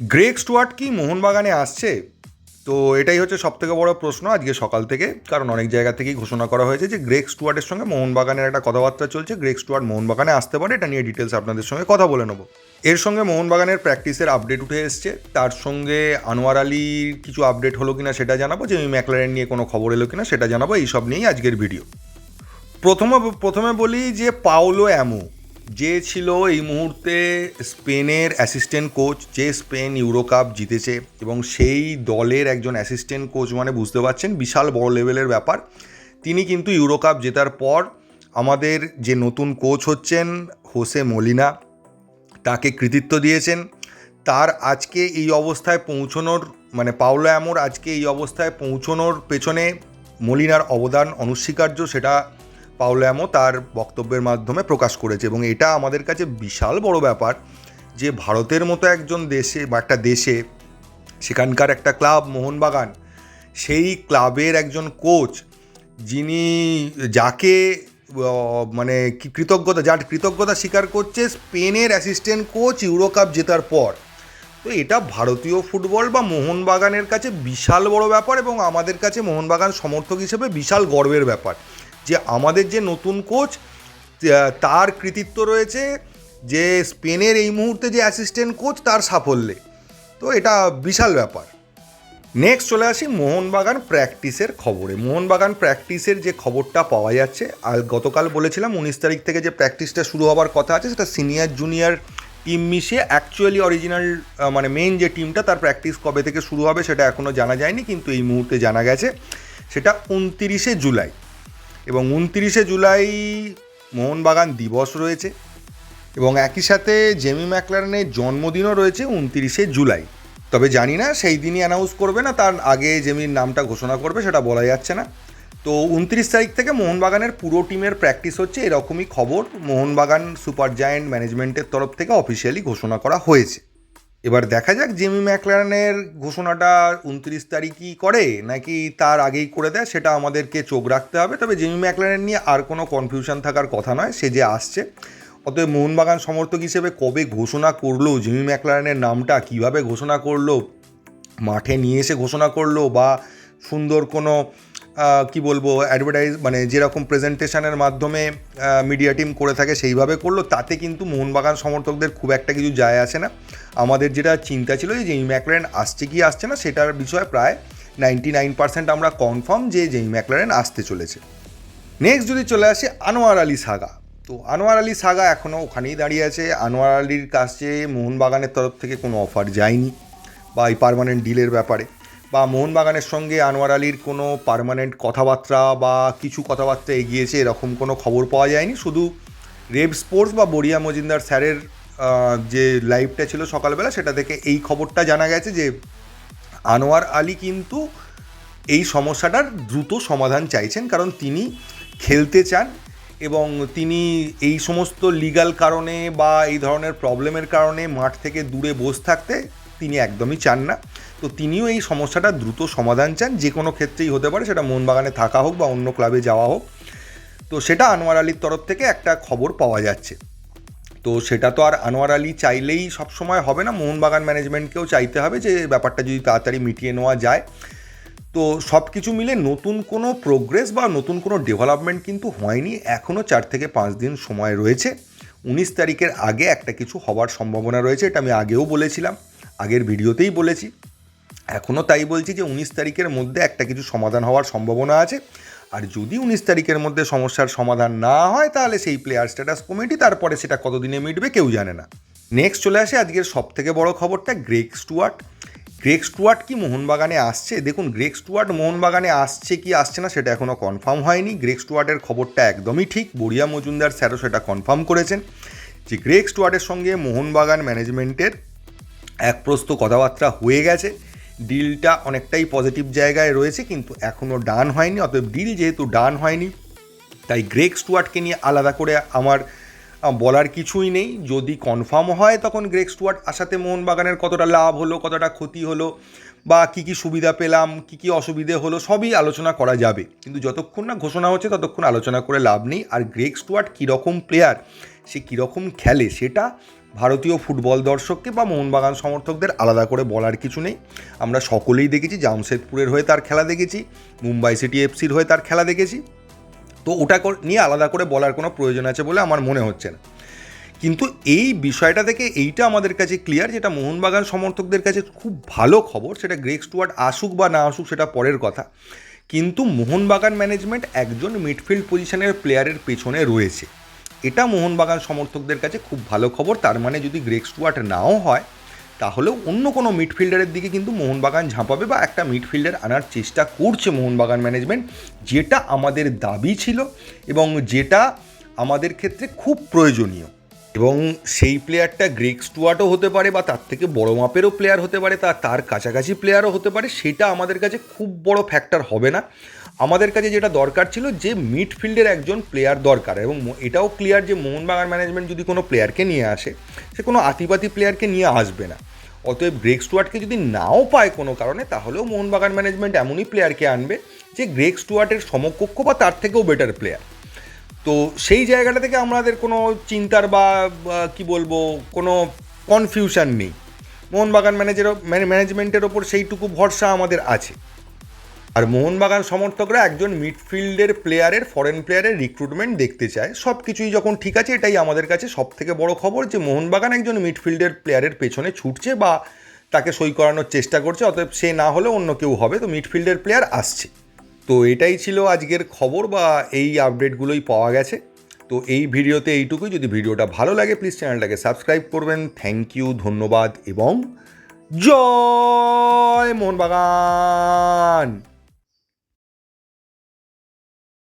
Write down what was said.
গ্রেক Stewart কি মোহনবাগানে আসছে? তো এটাই হচ্ছে সব থেকে বড় প্রশ্ন আজকে সকাল থেকে, কারণ অনেক জায়গা থেকেই ঘোষণা করা হয়েছে যে গ্রেক স্টুয়ার্টের সঙ্গে মোহনবাগানের একটা কথাবার্তা চলছে। গ্রেক স্টুয়ার্ট মোহনবাগানে আসতে পারে, এটা নিয়ে ডিটেলস আপনাদের সঙ্গে কথা বলে নেব। এর সঙ্গে মোহনবাগানের প্র্যাকটিসের আপডেট উঠে এসছে। তার সঙ্গে আনোয়ার আলীর কিছু আপডেট হলো কিনা সেটা জানাব, যে ম্যাকলারেন নিয়ে কোনো খবর এলো কিনা সেটা জানাব, এইসব নিয়েই আজকের ভিডিও প্রথমে প্রথমে বলি যে পাওলো অ্যামো যে ছিল এই মুহূর্তে স্পেনের অ্যাসিস্ট্যান্ট কোচ যে স্পেন ইউরো কাপ জিতেছে এবং সেই দলের একজন অ্যাসিস্ট্যান্ট কোচ মানে বুঝতে পারছেন, বিশাল বড় লেভেলের ব্যাপার। তিনি কিন্তু ইউরো কাপ জেতার পর আমাদের যে নতুন কোচ হচ্ছেন হোসে মলিনা তাকে কৃতিত্ব দিয়েছেন। তার আজকে এই অবস্থায় পৌঁছনোর মানে পাওলো অ্যামোর আজকে এই অবস্থায় পৌঁছনোর পেছনে মলিনার অবদান অনস্বীকার্য, সেটা পাওলো অ্যামো তার বক্তব্যের মাধ্যমে প্রকাশ করেছে এবং এটা আমাদের কাছে বিশাল বড় ব্যাপার যে ভারতের মতো একজন দেশে বা একটা দেশে সেখানকার একটা ক্লাব মোহনবাগান, সেই ক্লাবের একজন কোচ যিনি যাকে মানে কৃতজ্ঞতা, যার কৃতজ্ঞতা স্বীকার করছে স্পেনের অ্যাসিস্ট্যান্ট কোচ ইউরো কাপ জেতার পর। তো এটা ভারতীয় ফুটবল বা মোহনবাগানের কাছে বিশাল বড় ব্যাপার এবং আমাদের কাছে মোহনবাগান সমর্থক হিসেবে বিশাল গর্বের ব্যাপার। যে আমাদের যে নতুন কোচ তার কৃতিত্ব রয়েছে যে স্পেনের এই মুহূর্তে যে অ্যাসিস্ট্যান্ট কোচ তার সাফল্যে। তো এটা বিশাল ব্যাপার। নেক্সট চলে আসি মোহনবাগান প্র্যাকটিসের খবরে। মোহনবাগান প্র্যাকটিসের যে খবরটা পাওয়া যাচ্ছে, আর গতকাল বলেছিলাম উনিশ তারিখ থেকে যে প্র্যাকটিসটা শুরু হওয়ার কথা আছে, সেটা সিনিয়র জুনিয়র টিম মিশিয়ে অ্যাকচুয়ালি অরিজিনাল মানে মেইন যে টিমটা তার প্র্যাকটিস কবে থেকে শুরু হবে সেটা এখনও জানা যায়নি, কিন্তু এই মুহূর্তে জানা গেছে। সেটা উনতিরিশে জুলাই। এবং উনতিরিশে জুলাই মোহনবাগান দিবস রয়েছে। এবং একই সাথে জেমি ম্যাকলারনের জন্মদিনও রয়েছে উনতিরিশে জুলাই। তবে জানি না, সেই দিনই অ্যানাউন্স করবে না, তার আগে জেমির নামটা ঘোষণা করবে, সেটা বলা যাচ্ছে না। তো উনত্রিশ তারিখ থেকে মোহনবাগানের পুরো টিমের প্র্যাকটিস হচ্ছে, এরকমই খবর মোহনবাগান সুপার জায়েন্ট ম্যানেজমেন্টের তরফ থেকে অফিসিয়ালি ঘোষণা করা হয়েছে। এবার দেখা যাক জেমি ম্যাকলারনের ঘোষণাটা উনত্রিশ তারিখই করে নাকি তার আগেই করে দেয়, সেটা আমাদেরকে চোখ রাখতে হবে। তবে জেমি ম্যাকলারেন নিয়ে আর কোনো কনফিউশন থাকার কথা নয়, সে যে আসছে। অতএব মোহনবাগান সমর্থক হিসেবে কবে ঘোষণা করল, জিমি ম্যাকলারেনের নামটা কীভাবে ঘোষণা করল, মাঠে নিয়ে এসে ঘোষণা করল, বা সুন্দর কোনো কি বলব অ্যাডভার্টাইজ মানে যেরকম প্রেজেন্টেশনের মাধ্যমে মিডিয়া টিম করে থাকে, সেইভাবে করল। তাতে কিন্তু মোহনবাগান সমর্থকদের খুব একটা কিছু যায় আসে না। আমাদের যেটা চিন্তা ছিল যে জেমি ম্যাকলারেন আসছে কি আসছে না, সেটার বিষয়ে প্রায় নাইনটি নাইন পার্সেন্ট আমরা কনফার্ম যে জেমি ম্যাকলারেন আসতে চলেছে। নেক্সট যদি চলে আসে আনোয়ার আলী সাগা। তো আনোয়ার আলী সাগা এখনও ওখানেই দাঁড়িয়ে আছে। আনোয়ার আলীর কাছে মোহনবাগানের তরফ থেকে কোনো অফার যায়নি, বা এই পারমানেন্ট ডিলের ব্যাপারে। বা মোহনবাগানের সঙ্গে আনোয়ার আলীর কোনো পার্মানেন্ট কথাবার্তা বা কিছু কথাবার্তা এগিয়েছে এরকম কোনো খবর পাওয়া যায়নি? শুধু রেব স্পোর্টস বা বড়িয়া মজিন্দার স্যারের যে লাইভটা ছিল সকালবেলা, সেটা থেকে এই খবরটা জানা গেছে যে আনোয়ার আলী কিন্তু এই সমস্যাটার দ্রুত সমাধান চাইছেন কারণ তিনি খেলতে চান এবং তিনি এই সমস্ত লিগাল কারণে বা এই ধরনের প্রবলেমের কারণে মাঠ থেকে দূরে বসে থাকতে তিনি একদমই চান না। তো তিনিও এই সমস্যাটা দ্রুত সমাধান চান, যে কোনো ক্ষেত্রেই হতে পারে, সেটা মোহনবাগানে থাকা হোক বা অন্য ক্লাবে যাওয়া হোক। তো সেটা আনোয়ার আলীর তরফ থেকে একটা খবর পাওয়া যাচ্ছে। তো সেটা তো আর আনোয়ার আলী চাইলেই সবসময় হবে না মোহনবাগান ম্যানেজমেন্টকেও চাইতে হবে যে ব্যাপারটা যদি তাড়াতাড়ি মিটিয়ে নেওয়া যায়। তো সব কিছু মিলে নতুন কোনো প্রোগ্রেস বা নতুন কোনো ডেভেলপমেন্ট কিন্তু হয়নি এখনও চার থেকে পাঁচ দিন সময় রয়েছে। উনিশ তারিখের আগে একটা কিছু হওয়ার সম্ভাবনা রয়েছে, এটা আমি আগেও বলেছিলাম, আগের ভিডিওতেই বলেছি। এখনও তাই বলছি যে উনিশ তারিখের মধ্যে একটা কিছু সমাধান হওয়ার সম্ভাবনা আছে। আর যদি উনিশ তারিখের মধ্যে সমস্যার সমাধান না হয়, তাহলে সেই প্লেয়ার স্ট্যাটাস কমিটি তারপরে সেটা কতদিনে মিটবে কেউ জানে না। নেক্সট চলে আসে আজকের সব থেকে বড় খবরটা গ্রেক স্টুয়ার্ট গ্রেক স্টুয়ার্ট কি মোহনবাগানে আসছে? দেখুন গ্রেক স্টুয়ার্ট মোহনবাগানে আসছে কি আসছে না সেটা এখনও কনফার্ম হয়নি। গ্রেক স্টুয়ার্টের খবরটা একদমই ঠিক। বড়িয়া মজুমদার স্যারও সেটা কনফার্ম করেছেন যে গ্রেক স্টুয়ার্টের সঙ্গে মোহনবাগান ম্যানেজমেন্টের এক প্রস্ত কথাবার্তা হয়ে গেছে। ডিলটা অনেকটাই পজিটিভ জায়গায় রয়েছে, কিন্তু এখনও ডান হয়নি, অতএব ডিল যেহেতু ডান হয়নি, তাই গ্রেক স্টুয়ার্টকে নিয়ে আলাদা করে আমার বলার কিছুই নেই। যদি কনফার্ম হয়, তখন গ্রেক স্টুয়ার্ট আসাতে মোহনবাগানের কতটা লাভ হলো, কতটা ক্ষতি হলো, বা কী কী সুবিধা পেলাম, কী কী অসুবিধে হলো, সবই আলোচনা করা যাবে। কিন্তু যতক্ষণ না ঘোষণা হচ্ছে, ততক্ষণ আলোচনা করে লাভ নেই। আর গ্রেক স্টুয়ার্ট কীরকম প্লেয়ার সে কীরকম খেলে, সেটা ভারতীয় ফুটবল দর্শককে বা মোহনবাগান সমর্থকদের আলাদা করে বলার কিছু নেই। আমরা সকলেই দেখেছি জামশেদপুরের হয়ে তার খেলা দেখেছি, মুম্বাই সিটি এফসির হয়ে তার খেলা দেখেছি। তো ওটা নিয়ে আলাদা করে বলার কোনো প্রয়োজন আছে বলে আমার মনে হচ্ছে না। কিন্তু এই বিষয়টা থেকে এইটা আমাদের কাছে ক্লিয়ার যেটা মোহনবাগান সমর্থকদের কাছে খুব ভালো খবর, সেটা গ্রেক স্টুয়ার্ড আসুক বা না আসুক সেটা পরের কথা। কিন্তু মোহনবাগান ম্যানেজমেন্ট একজন মিডফিল্ড পজিশনের প্লেয়ারের পেছনে রয়েছে। এটা মোহনবাগান সমর্থকদের কাছে খুব ভালো খবর, তার মানে যদি গ্রেক স্টুয়ার্ট নাও হয়, তাহলেও অন্য কোনো মিডফিল্ডারের দিকে কিন্তু মোহনবাগান ঝাঁপাবে বা একটা মিডফিল্ডার আনার চেষ্টা করছে মোহনবাগান ম্যানেজমেন্ট, যেটা আমাদের দাবি ছিল এবং যেটা আমাদের ক্ষেত্রে খুব প্রয়োজনীয়। এবং সেই প্লেয়ারটা গ্রেক স্টুয়ার্টও হতে পারে বা তার থেকে বড় মাপেরও প্লেয়ার হতে পারে, তা তার কাছাকাছি প্লেয়ারও হতে পারে, সেটা আমাদের কাছে খুব বড় ফ্যাক্টর হবে না। আমাদের কাছে যেটা দরকার ছিল যে মিডফিল্ডের একজন প্লেয়ার দরকার এবং এটাও ক্লিয়ার যে মোহনবাগান ম্যানেজমেন্ট যদি কোনো প্লেয়ারকে নিয়ে আসে, সে কোনো আতিপাতি প্লেয়ারকে নিয়ে আসবে না। অতএব গ্রেক স্টুয়ার্টকে যদি নাও পায় কোনো কারণে, তাহলেও মোহনবাগান ম্যানেজমেন্ট এমনই প্লেয়ারকে আনবে যে গ্রেক স্টুয়ার্টের সমকক্ষ বা তার থেকেও বেটার প্লেয়ার তো সেই জায়গাটা থেকে আমাদের কোনো চিন্তার বা কি বলব, কোনো কনফিউশন নেই। মোহনবাগান ম্যানেজার ম্যানেজমেন্টের ওপর সেইটুকু ভরসা আমাদের আছে। আর মোহনবাগান সমর্থকরা একজন মিডফিল্ডের প্লেয়ারের ফরেন প্লেয়ারের রিক্রুটমেন্ট দেখতে চায়। সব কিছুই যখন ঠিক আছে, এটাই আমাদের কাছে সব থেকে বড় খবর যে মোহনবাগান একজন মিডফিল্ডের প্লেয়ারের পেছনে ছুটছে বা তাকে সই করানোর চেষ্টা করছে, অতএব সে না হলে অন্য কেউ হবে। তো মিডফিল্ডের প্লেয়ার আসছে। তো এটাই ছিল আজকের খবর বা এই আপডেটগুলোই পাওয়া গেছে। তো এই ভিডিওতে এইটুকুই যদি ভিডিওটা ভালো লাগে প্লিজ চ্যানেলটাকে সাবস্ক্রাইব করবেন। থ্যাংক ইউ ধন্যবাদ এবং জয় মোহনবাগান!